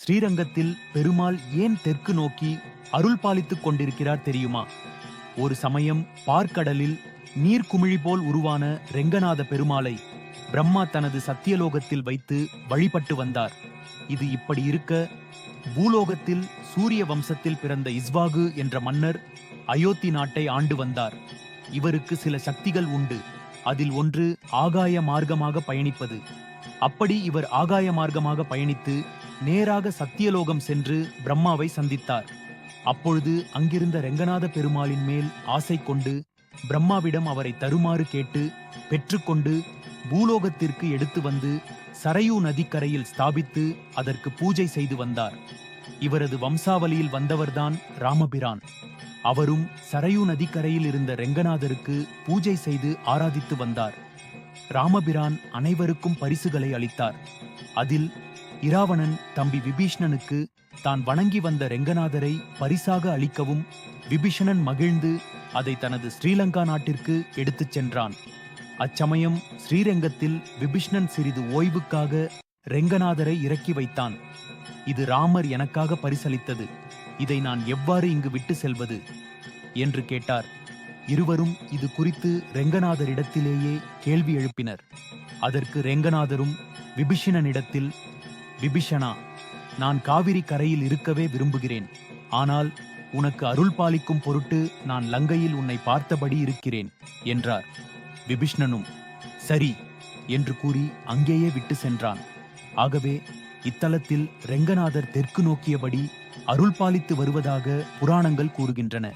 ஸ்ரீரங்கத்தில் பெருமாள் ஏன் தெற்கு நோக்கி அருள் பாலித்துக் கொண்டிருக்கிறார் தெரியுமா? ஒரு சமயம் பார்க்கடலில் நீர்க்குமிழி போல் உருவான ரெங்கநாத பெருமாளை பிரம்மா தனது சத்தியலோகத்தில் வைத்து வழிபட்டு வந்தார். இது இப்படி இருக்க பூலோகத்தில் சூரிய வம்சத்தில் பிறந்த இஸ்வாகு என்ற மன்னர் அயோத்தி நாட்டை ஆண்டு வந்தார். இவருக்கு சில சக்திகள் உண்டு. அதில் ஒன்று ஆகாய மார்க்கமாக பயணிப்பது. அப்படி இவர் ஆகாய மார்க்கமாக பயணித்து நேராக சத்தியலோகம் சென்று பிரம்மாவை சந்தித்தார். அப்பொழுது அங்கிருந்த ரெங்கநாத பெருமாளின் மேல் ஆசை கொண்டு பிரம்மாவிடம் அவரை தருமாறு கேட்டு பெற்றுக்கொண்டு பூலோகத்திற்கு எடுத்து வந்து சரையூ நதிக்கரையில் ஸ்தாபித்து அதற்கு பூஜை செய்து வந்தார். இவரது வம்சாவளியில் வந்தவர்தான் ராமபிரான். அவரும் சரையூ நதிக்கரையில் இருந்த ரெங்கநாதருக்கு பூஜை செய்து ஆராதித்து வந்தார். ராமபிரான் அனைவருக்கும் பரிசுகளை அளித்தார். அதில் இராவணன் தம்பி விபீஷ்ணனுக்கு தான் வணங்கி வந்த ரெங்கநாதரை பரிசாக அளிக்கவும் விபீஷணன் மகிழ்ந்து அதை தனது ஸ்ரீலங்கா நாட்டிற்கு எடுத்துச் சென்றான். அச்சமயம் ஸ்ரீரங்கத்தில் விபீஷ்ணன் சிறிது ஓய்வுக்காக ரெங்கநாதரை இறக்கி வைத்தான். இது ராமர் எனக்காக பரிசளித்தது. இதை நான் எவ்வாறு இங்கு விட்டு செல்வது? என்று கேட்டார். இருவரும் இது குறித்து ரெங்கநாதரிடத்திலேயே கேள்வி எழுப்பினர். அதற்கு ரெங்கநாதரும் விபீஷணனிடத்தில் விபிஷனா நான் காவிரி கரையில் இருக்கவே விரும்புகிறேன். ஆனால் உனக்கு அருள் பாலிக்கும் பொருட்டு நான் லங்கையில் உன்னை பார்த்தபடி இருக்கிறேன் என்றார். விபிஷ்ணனும் சரி என்று கூறி அங்கேயே விட்டு சென்றான். ஆகவே இத்தலத்தில் ரெங்கநாதர் தெற்கு நோக்கியபடி அருள் பாலித்து வருவதாக புராணங்கள் கூறுகின்றன.